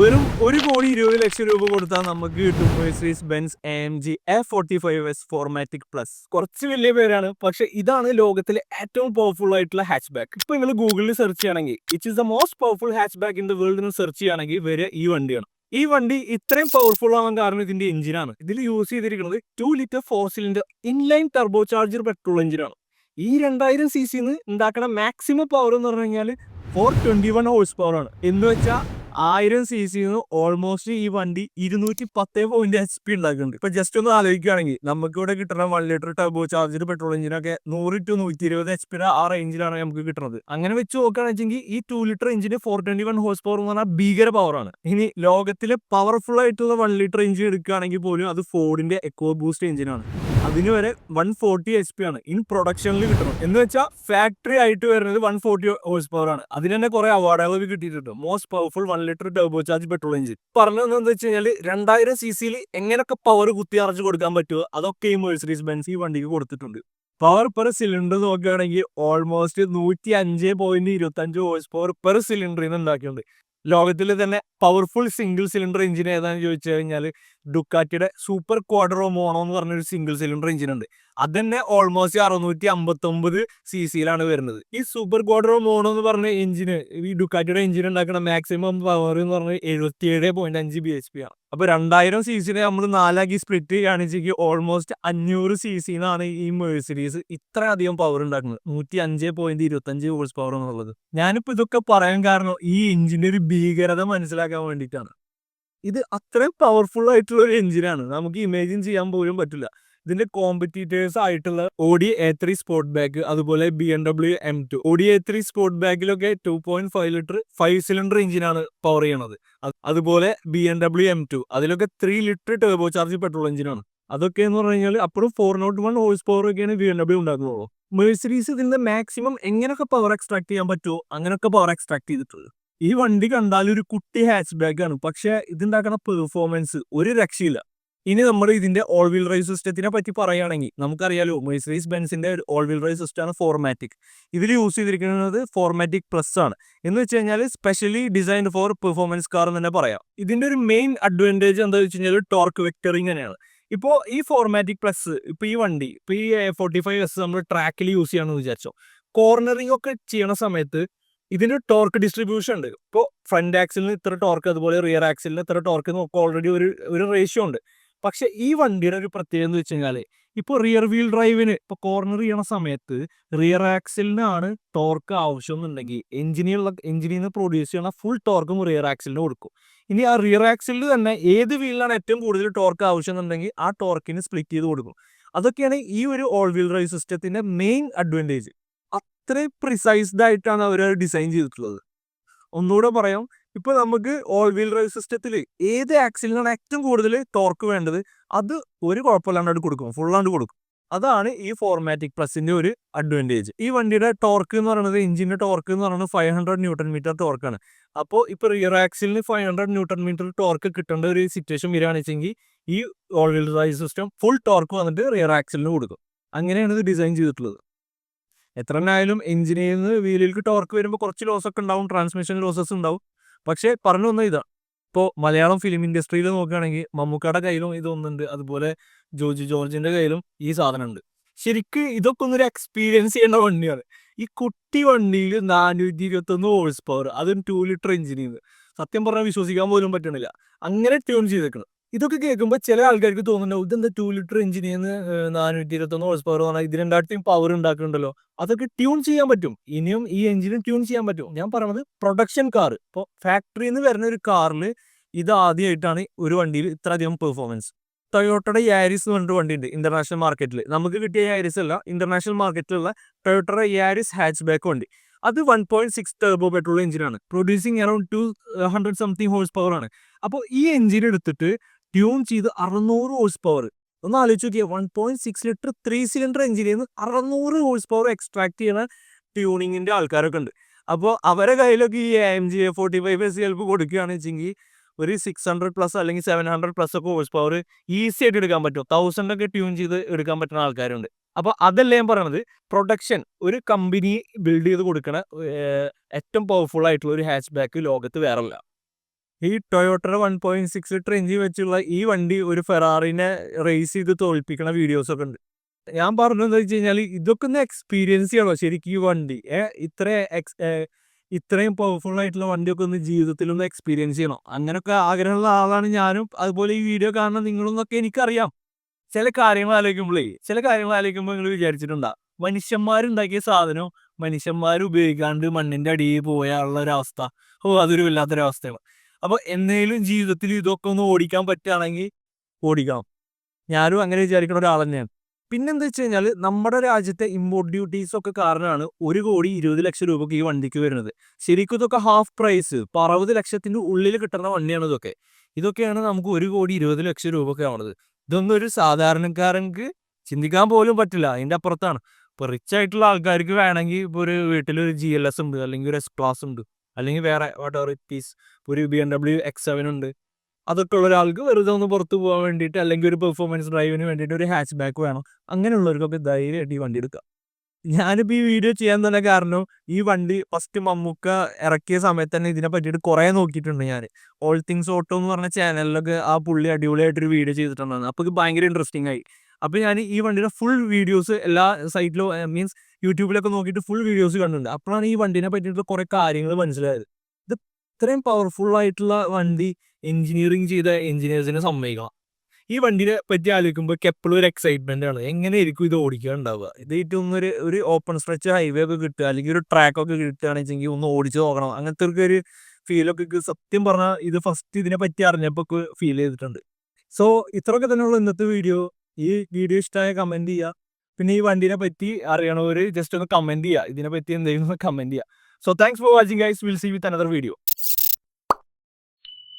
വെറും ഒരു കോടി ഇരുപത് ലക്ഷം രൂപ കൊടുത്താൽ നമുക്ക് കിട്ടും Mercedes Benz M G F forty five S formatic plus കുറച്ച് വലിയ പേരാണ് പക്ഷെ ഇതാണ് ലോകത്തിലെ ഏറ്റവും പവർഫുൾ ആയിട്ടുള്ള ഹാച്ച് ബാക്ക് ഇപ്പൊ നിങ്ങൾ ഗൂഗിളിൽ സെർച്ച് ചെയ്യണമെങ്കിൽ it is the most powerful hatchback in the വേൾഡിൽ എന്ന് സെർച്ച് ചെയ്യണമെങ്കിൽ വരെ ഈ വണ്ടിയാണ്. ഈ വണ്ടി ഇത്രയും പവർഫുൾ ആവാൻ കാരണം ഇതിന്റെ എഞ്ചിനാണ് ഇതിൽ യൂസ് ചെയ്തിരിക്കുന്നത് two litre four cylinder inline turbocharger petrol എഞ്ചിനാണ് ഈ രണ്ടായിരം സി സിന്ന് ഉണ്ടാക്കുന്ന മാക്സിമം പവർ എന്ന് പറഞ്ഞു കഴിഞ്ഞാൽ four twenty one horse power ആണ്. എന്ന് വെച്ചാൽ ആയിരം സി സി ഓൾമോസ്റ്റ് ഈ വണ്ടി ഇരുന്നൂറ്റി പത്തേ പോയിന്റ് എച്ച് പി ഉണ്ടാക്കുന്നുണ്ട്. ഇപ്പൊ ജസ്റ്റ് ഒന്ന് ആലോചിക്കുകയാണെങ്കിൽ നമുക്ക് ഇവിടെ കിട്ടുന്ന one litre turbocharger petrol എഞ്ചിനൊക്കെ നൂറ് ടു നൂറ്റി ഇരുപത് എച്ച് പിയുടെ ആ റേഞ്ചിലാണ് നമുക്ക് കിട്ടുന്നത് അങ്ങനെ വെച്ച് നോക്കുകയാണെന്ന് വെച്ചെങ്കിൽ ഈ ടു ലിറ്റർ എഞ്ചിന് four twenty one horse power എന്ന് പറഞ്ഞാൽ ഭീകര പവറാണ് ഇനി ലോകത്തിലെ പവർഫുൾ ആയിട്ടുള്ള വൺ ലിറ്റർ എഞ്ചിൻ എടുക്കുകയാണെങ്കിൽ പോലും അത് ഫോർഡിന്റെ എക്കോ ബൂസ്റ്റ് എഞ്ചിനാണ് അതിന് വരെ വൺ ഫോർട്ടി എച്ച് പി ആണ്. ഇൻ പ്രൊഡക്ഷനിൽ കിട്ടണം. എന്ന് വെച്ചാൽ ഫാക്ടറി ആയിട്ട് വരുന്നത് വൺ ഫോർട്ടി ഹോഴ്സ് പവർ ആണ്. അതിന് തന്നെ കുറെ അവാർഡുകൾ കിട്ടിയിട്ടുണ്ട്. Most powerful one litre turbo charge petrol engine പറഞ്ഞത് എന്താ വെച്ച് കഴിഞ്ഞാൽ രണ്ടായിരം സി സിയിൽ എങ്ങനെയൊക്കെ പവർ കുത്തി അറച്ച് കൊടുക്കാൻ പറ്റുമോ അതൊക്കെ ഈ മെഴ്സറീസ് ബെൻസ് ഈ വണ്ടിക്ക് കൊടുത്തിട്ടുണ്ട്. പവർ പെർ സിലിണ്ടർ നോക്കുകയാണെങ്കിൽ ഓൾമോസ്റ്റ് നൂറ്റി അഞ്ച് പോയിന്റ് ഇരുപത്തി അഞ്ച് ഹോഴ്സ് പവർ പെർ സിലിണ്ടറിൽ നിന്ന് ഉണ്ടാക്കിയിട്ടുണ്ട്. ലോകത്തിൽ തന്നെ പവർഫുൾ സിംഗിൾ സിലിണ്ടർ എഞ്ചിൻ ഏതാണെന്ന് ചോദിച്ചു കഴിഞ്ഞാൽ ഡുക്കാറ്റിയുടെ സൂപ്പർ ക്വാഡറോ മോണോ എന്ന് പറഞ്ഞൊരു സിംഗിൾ സിലിണ്ടർ എഞ്ചിൻ ഉണ്ട് അത് തന്നെ ഓൾമോസ്റ്റ് അറുന്നൂറ്റി അമ്പത്തൊമ്പത് സി സിയിലാണ് വരുന്നത്. ഈ സൂപ്പർ ക്വാഡറോ മോണോ എന്ന് പറഞ്ഞ എഞ്ചിന് ഈ ഡുക്കാറ്റിയുടെ എഞ്ചിൻ ഉണ്ടാക്കുന്ന മാക്സിമം പവർ എന്ന് പറഞ്ഞാൽ എഴുപത്തിയേഴ് പോയിന്റ് അഞ്ച് ബി എച്ച് പി ആണ്. അപ്പൊ രണ്ടായിരം സി സിനെ നമ്മൾ നാലാക്കി സ്പ്ലിറ്റ് ചെയ്യുകയാണെങ്കിൽ ഓൾമോസ്റ്റ് അഞ്ഞൂറ് സി സിന്നാണ് ഈ മെഴ്സിഡീസ് ഇത്രയധികം പവർ ഉണ്ടാക്കുന്നത്. നൂറ്റി അഞ്ച് പോയിന്റ് ഇരുപത്തഞ്ച് ഹോഴ്സ് പവർ എന്നുള്ളത് ഞാനിപ്പോ ഇതൊക്കെ പറയാൻ കാരണം ഈ എഞ്ചിന്റെ ഒരു ഭീകരത മനസ്സിലാക്കാൻ വേണ്ടിയിട്ടാണ്. ഇത് അത്രയും പവർഫുൾ ആയിട്ടുള്ള ഒരു എഞ്ചിനാണ് നമുക്ക് ഇമേജിൻ ചെയ്യാൻ പോലും പറ്റില്ല. ഇതിന്റെ കോമ്പറ്റീറ്റേഴ്സ് ആയിട്ടുള്ള Audi A three sport bag അതുപോലെ B M W M two Audi A three sport ബാഗിലൊക്കെ two point five litre five cylinder എഞ്ചിനാണ് പവർ ചെയ്യണത്. അതുപോലെ B M W M two അതിലൊക്കെ three litre turbo charge petrol എഞ്ചിനാണ് അതൊക്കെ എന്ന് പറഞ്ഞു കഴിഞ്ഞാൽ അപ്പോഴും four nought one horse power ഒക്കെയാണ് ബി എം ഡബ്ല്യു ഉണ്ടാക്കുന്നുള്ളൂ മേഴ്സറീസ് ഇതിന്റെ മാക്സിമം എങ്ങനെയൊക്കെ പവർ എക്സ്ട്രാക്ട് ചെയ്യാൻ പറ്റുമോ അങ്ങനെയൊക്കെ പവർ എക്സ്ട്രാക്ട് ചെയ്തിട്ടുള്ളത് ഈ വണ്ടി കണ്ടാൽ ഒരു കുട്ടി ഹാച്ച് ബാഗ് ആണ്. പക്ഷെ ഇതുണ്ടാക്കുന്ന പെർഫോമൻസ് ഒരു രക്ഷയില്ല. ഇനി നമ്മൾ ഇതിന്റെ ഓൾ വീൽ റൈസ് സിസ്റ്റത്തിനെ പറ്റി പറയുകയാണെങ്കിൽ നമുക്കറിയാലോ മെഴ്സറീസ് ബെൻസിന്റെ ഓൾ വീൽ റൈസ് സിസ്റ്റമാണ് ഫോർമാറ്റിക് ഇതിൽ യൂസ് ചെയ്തിരിക്കുന്നത് ഫോർമാറ്റിക് പ്ലസ് ആണ്. എന്ന് വെച്ച് കഴിഞ്ഞാൽ specially designed for performance car എന്ന് തന്നെ പറയാം. ഇതിന്റെ ഒരു മെയിൻ അഡ്വാന്റേജ് എന്താ വെച്ച് കഴിഞ്ഞാൽ ടോർക്ക് വെക്ടറിങ് തന്നെയാണ്. ഇപ്പോൾ ഈ ഫോർമാറ്റിക് പ്ലസ് ഇപ്പോൾ ഈ വണ്ടി ഇപ്പോൾ ഈ ഫോർട്ടി ഫൈവ് എസ് നമ്മൾ ട്രാക്കിൽ യൂസ് ചെയ്യണമെന്ന് വിചാരിച്ചോ. കോർണറിംഗ് ഒക്കെ ചെയ്യണ സമയത്ത് ഇതിന്റെ ടോർക്ക് ഡിസ്ട്രിബ്യൂഷൻ ഉണ്ട്. ഇപ്പോൾ ഫ്രണ്ട് ആക്സിലിന് ഇത്ര ടോർക്ക് അതുപോലെ റിയർ ആക്സിലിന് ഇത്ര ടോർക്ക് നമുക്ക് ഓൾറെഡി ഒരു ഒരു റേഷ്യോ ഉണ്ട്. പക്ഷെ ഈ വണ്ടിയുടെ ഒരു പ്രത്യേകത എന്ന് വെച്ച് കഴിഞ്ഞാൽ ഇപ്പോൾ റിയർ വീൽ ഡ്രൈവിന് ഇപ്പോൾ കോർണർ ചെയ്യണ സമയത്ത് റിയർ ആക്സിലിനാണ് ടോർക്ക് ആവശ്യം എന്നുണ്ടെങ്കിൽ എഞ്ചിനുള്ള എഞ്ചിനിൽ നിന്ന് പ്രൊഡ്യൂസ് ചെയ്യണ ഫുൾ ടോർക്കും റിയർ ആക്സിലിന് കൊടുക്കും. ഇനി ആ റിയർ ആക്സിലിൽ തന്നെ ഏത് വീലിനാണ് ഏറ്റവും കൂടുതൽ ടോർക്ക് ആവശ്യം എന്നുണ്ടെങ്കിൽ ആ ടോർക്കിന് സ്പ്ലിറ്റ് ചെയ്ത് കൊടുക്കും. അതൊക്കെയാണ് ഈ ഒരു ഓൾ വീൽ ഡ്രൈവ് സിസ്റ്റത്തിന്റെ മെയിൻ അഡ്വാന്റേജ് അത്രയും പ്രിസൈസ്ഡ് ആയിട്ടാണ് അവർ ഡിസൈൻ ചെയ്തിട്ടുള്ളത്. ഒന്നുകൂടെ പറയാം. ഇപ്പൊ നമുക്ക് ഓൾ വീൽ ഡ്രൈവ് സിസ്റ്റത്തിൽ ഏത് ആക്സിലിനാണ് ഏറ്റവും കൂടുതൽ ടോർക്ക് വേണ്ടത്? അത് ഒരു കുഴപ്പമില്ലാണ്ട് കൊടുക്കും. ഫുള്ളാണ്ട് കൊടുക്കും. അതാണ് ഈ ഫോർമാറ്റിക് പ്ലസിന്റെ ഒരു അഡ്വാന്റേജ് ഈ വണ്ടിയുടെ ടോർക്ക് എന്ന് പറയുന്നത് എഞ്ചിന്റെ ടോർക്ക് എന്ന് പറയുന്നത് ഫൈവ് ഹൺഡ്രഡ് ന്യൂട്ടൺ മീറ്റർ ടോർക്കാണ് അപ്പോൾ ഇപ്പൊ rear ആക്സിലിന് five hundred newton metre torque കിട്ടേണ്ട ഒരു സിറ്റുവേഷൻ വരികയാണെന്ന് വെച്ചെങ്കിൽ ഈ all wheel drive system full torque വന്നിട്ട് റിയർ ആക്സിലിന് കൊടുക്കും. അങ്ങനെയാണ് ഇത് ഡിസൈൻ ചെയ്തിട്ടുള്ളത്. എത്ര ആയാലും എഞ്ചിനിൽ നിന്ന് വീലിലേക്ക് ടോർക്ക് വരുമ്പോൾ കുറച്ച് ലോസ് ഒക്കെ ഉണ്ടാവും ട്രാൻസ്മിഷൻ ലോസസ് ഉണ്ടാവും. പക്ഷേ പറഞ്ഞു വന്ന ഇതാണ് ഇപ്പോൾ മലയാളം ഫിലിം ഇൻഡസ്ട്രിയിൽ നോക്കുകയാണെങ്കിൽ മമ്മൂക്കയുടെ കയ്യിലും ഇതൊന്നുണ്ട് അതുപോലെ ജോജി ജോർജിന്റെ കയ്യിലും ഈ സാധനം ഉണ്ട് ശരിക്ക് ഇതൊക്കെ ഒന്നൊരു എക്സ്പീരിയൻസ് ചെയ്യേണ്ട വണ്ടിയാണ്. ഈ കുട്ടി വണ്ടിയിൽ നാനൂറ്റി ഇരുപത്തൊന്ന് ഹോഴ്സ് പവർ അതും ടു ലിറ്റർ എഞ്ചിനിൽ സത്യം പറഞ്ഞാൽ വിശ്വസിക്കാൻ പോലും പറ്റണില്ല. അങ്ങനെ ട്യൂൺ ചെയ്തേക്കണം. ഇതൊക്കെ കേൾക്കുമ്പോൾ ചില ആൾക്കാർക്ക് തോന്നുന്നുണ്ടാവും ഇതെന്താ ടു ലിറ്റർ എഞ്ചിനീയർ നാനൂറ്റി ഇരുപത്തൊന്ന് ഹോഴ്സ് പവർ പറഞ്ഞാൽ ഇത് ഇതിനെണ്ടാട്ടും പവർ ഉണ്ടാക്കുന്നുണ്ടല്ലോ. അതൊക്കെ ട്യൂൺ ചെയ്യാൻ പറ്റും. ഇനിയും ഈ എഞ്ചിനും ട്യൂൺ ചെയ്യാൻ പറ്റും. ഞാൻ പറയുന്നത് പ്രൊഡക്ഷൻ കാർ ഇപ്പോൾ ഫാക്ടറിയിൽ നിന്ന് വരുന്ന ഒരു കാറിൽ ഇത് ആദ്യമായിട്ടാണ് ഒരു വണ്ടിയിൽ ഇത്രയധികം പെർഫോമൻസ് ടൊയോട്ടയുടെ യാരിസ് എന്ന് പറഞ്ഞിട്ട് വണ്ടിയുണ്ട് ഇന്റർനാഷണൽ മാർക്കറ്റിൽ നമുക്ക് കിട്ടിയ യാരിസ് അല്ല ഇന്റർനാഷണൽ മാർക്കറ്റിലുള്ള ടൊയോട്ടയുടെ യാരിസ് ഹാച്ച് ബാക്ക് വണ്ടി. അത് one point six turbo petrol എഞ്ചിനാണ് producing around two hundred something horse power ആണ്. അപ്പോൾ ഈ എഞ്ചിൻ എടുത്തിട്ട് ട്യൂൺ ചെയ്ത് അറുന്നൂറ് ഹോഴ്സ് പവർ ഒന്ന് ആലോചിച്ച് നോക്കിയാൽ one point six litre three cylinder എഞ്ചിനിൽ നിന്ന് അറുന്നൂറ് ഹോഴ്സ് പവർ എക്സ്ട്രാക്ട് ചെയ്യണ ട്യൂണിങ്ങിന്റെ ആൾക്കാരൊക്കെ ഉണ്ട്. അപ്പോൾ അവരെ കയ്യിലൊക്കെ ഈ M G A forty five S ചിലപ്പോൾ കൊടുക്കുകയാണെന്ന് വെച്ചെങ്കിൽ ഒരു സിക്സ് ഹൺഡ്രഡ് പ്ലസ് അല്ലെങ്കിൽ സെവൻ ഹൺഡ്രഡ് പ്ലസ് ഒക്കെ ഹോഴ്സ് പവർ ഈസി ആയിട്ട് എടുക്കാൻ പറ്റും. തൗസൻഡ് ഒക്കെ ട്യൂൺ ചെയ്ത് എടുക്കാൻ പറ്റുന്ന ആൾക്കാരുണ്ട്. അപ്പോൾ അതല്ല ഞാൻ പറയണത്? പ്രൊഡക്ഷൻ ഒരു കമ്പനി ബിൽഡ് ചെയ്ത് കൊടുക്കണ ഏറ്റവും പവർഫുൾ ആയിട്ടുള്ള ഒരു ഹാച്ച് ബാക്ക് ലോകത്ത് വേറല്ല. ഈ ടൊയോട്ടയുടെ one point six litre engine വെച്ചുള്ള ഈ വണ്ടി ഒരു ഫെറാറിനെ റേസ് ചെയ്ത് തോൽപ്പിക്കുന്ന വീഡിയോസ് ഒക്കെ ഉണ്ട്. ഞാൻ പറഞ്ഞു എന്താ വെച്ച് കഴിഞ്ഞാൽ ഇതൊക്കെ ഒന്ന് എക്സ്പീരിയൻസ് ചെയ്യണോ. ശരിക്കും ഈ വണ്ടി ഇത്ര എക്സ് ഇത്രയും പവർഫുൾ ആയിട്ടുള്ള വണ്ടിയൊക്കെ ഒന്ന് ജീവിതത്തിൽ ഒന്ന് എക്സ്പീരിയൻസ് ചെയ്യണം. അങ്ങനെയൊക്കെ ആഗ്രഹമുള്ള ആളാണ് ഞാനും. അതുപോലെ ഈ വീഡിയോ കാണുന്ന നിങ്ങളൊന്നൊക്കെ എനിക്കറിയാം. ചില കാര്യങ്ങൾ ആലോചിക്കുമ്പോഴേ ചില കാര്യങ്ങൾ ആലോചിക്കുമ്പോൾ നിങ്ങൾ വിചാരിച്ചിട്ടുണ്ടാ മനുഷ്യന്മാരുണ്ടാക്കിയ സാധനം മനുഷ്യന്മാർ ഉപയോഗിക്കാണ്ട് മണ്ണിന്റെ അടിയിൽ പോയാനുള്ള ഒരു അവസ്ഥ ഓ അതൊരു വല്ലാത്തൊരവസ്ഥയാണ്. അപ്പൊ എന്നേലും ജീവിതത്തിൽ ഇതൊക്കെ ഒന്ന് ഓടിക്കാൻ പറ്റുകയാണെങ്കിൽ ഓടിക്കാം ഞാനും അങ്ങനെ വിചാരിക്കുന്ന ഒരാൾ തന്നെയാണ്. പിന്നെന്താ വെച്ച് കഴിഞ്ഞാൽ നമ്മുടെ രാജ്യത്തെ ഇമ്പോർട്ട് ഡ്യൂട്ടീസ് ഒക്കെ കാരണമാണ് ഒരു കോടി ഇരുപത് ലക്ഷം രൂപക്ക് ഈ വണ്ടിക്ക് വരുന്നത്. ശരിക്കും ഇതൊക്കെ ഹാഫ് പ്രൈസ് അറുപത് ലക്ഷത്തിന്റെ ഉള്ളിൽ കിട്ടുന്ന വണ്ടിയാണ് ഇതൊക്കെ. ഇതൊക്കെയാണ് നമുക്ക് ഒരു കോടി ഇരുപത് ലക്ഷം രൂപക്ക് ആവുന്നത് ഇതൊന്നും ഒരു സാധാരണക്കാരൻക്ക് ചിന്തിക്കാൻ പോലും പറ്റില്ല. അതിന്റെ അപ്പുറത്താണ്. ഇപ്പോൾ റിച്ച് ആയിട്ടുള്ള ആൾക്കാർക്ക് വേണമെങ്കിൽ ഇപ്പൊ ഒരു വീട്ടിൽ ഒരു ജി എൽ എസ് ഉണ്ട് അല്ലെങ്കിൽ ഒരു എസ് ക്ലാസ് ഉണ്ട്. അല്ലെങ്കിൽ വേറെ വാട്ട് എവർ ഇറ്റ് പീസ് ഒരു B M W X seven ഉണ്ട്. അതൊക്കെ ഉള്ള ഒരാൾക്ക് വെറുതെ ഒന്ന് പുറത്ത് പോകാൻ വേണ്ടിയിട്ട് അല്ലെങ്കിൽ ഒരു പെർഫോമൻസ് ഡ്രൈവിന് വേണ്ടിയിട്ട് ഒരു ഹാച്ച് ബാക്ക് വേണം. അങ്ങനെയുള്ളവർക്കൊക്കെ ധൈര്യമായിട്ട് ഈ വണ്ടി എടുക്കാം. ഞാനിപ്പോൾ ഈ വീഡിയോ ചെയ്യാൻ തന്നെ കാരണം ഈ വണ്ടി ഫസ്റ്റ് മമ്മൂക്ക ഇറക്കിയ സമയത്ത് തന്നെ ഇതിനെ പറ്റിയിട്ട് കുറേ നോക്കിയിട്ടുണ്ട് ഞാൻ ഓൾ തിങ്സ് ഓട്ടോ എന്ന് പറഞ്ഞ ചാനലിലൊക്കെ ആ പുള്ളി അടിപൊളിയായിട്ടൊരു വീഡിയോ ചെയ്തിട്ടുണ്ടായിരുന്നു അപ്പോൾ ഭയങ്കര ഇൻട്രസ്റ്റിംഗ് ആയി. അപ്പോൾ ഞാൻ ഈ വണ്ടിയുടെ ഫുൾ വീഡിയോസ് എല്ലാ സൈറ്റിലും മീൻസ് യൂട്യൂബിലൊക്കെ നോക്കിയിട്ട് ഫുൾ വീഡിയോസ് കണ്ടിട്ടുണ്ട്. അപ്പോഴാണ് ഈ വണ്ടിനെ പറ്റിയിട്ട് കുറേ കാര്യങ്ങൾ മനസ്സിലായത്. ഇത് ഇത്രയും പവർഫുൾ ആയിട്ടുള്ള വണ്ടി എഞ്ചിനീയറിങ് ചെയ്ത എഞ്ചിനീയേഴ്സിനെ സമ്മതിക്കണം. ഈ വണ്ടിനെ പറ്റി ആലോചിക്കുമ്പോൾ എപ്പോഴും ഒരു എക്സൈറ്റ്മെന്റ് ആണ്. എങ്ങനെ ആയിരിക്കും ഇത് ഓടിക്കാൻ ഉണ്ടാവുക ഇത് ഏറ്റവും ഒരു ഒരു ഓപ്പൺ സ്ട്രെച്ച് ഹൈവേ ഒക്കെ കിട്ടുക അല്ലെങ്കിൽ ഒരു ട്രാക്ക് ഒക്കെ കിട്ടുകയാണെന്നുവെച്ചെങ്കിൽ ഒന്ന് ഓടിച്ച് നോക്കണം. അങ്ങനത്തെ ഒരു ഫീലൊക്കെ സത്യം പറഞ്ഞാൽ ഇത് ഫസ്റ്റ് ഇതിനെ പറ്റി അറിഞ്ഞപ്പോൾ ഫീൽ ചെയ്തിട്ടുണ്ട്. സോ ഇത്രയൊക്കെ തന്നെയുള്ള ഇന്നത്തെ വീഡിയോ ഈ വീഡിയോ ഇഷ്ടമായ കമന്റ് ചെയ്യുക പിന്നെ ഈ വണ്ടിനെ പറ്റി അറിയണവർ ജസ്റ്റ് ഒന്ന് കമന്റ് ചെയ്യുക ഇതിനെ പറ്റി എന്തെങ്കിലും കമന്റ് ചെയ്യുക so thanks for watching guys will see with another video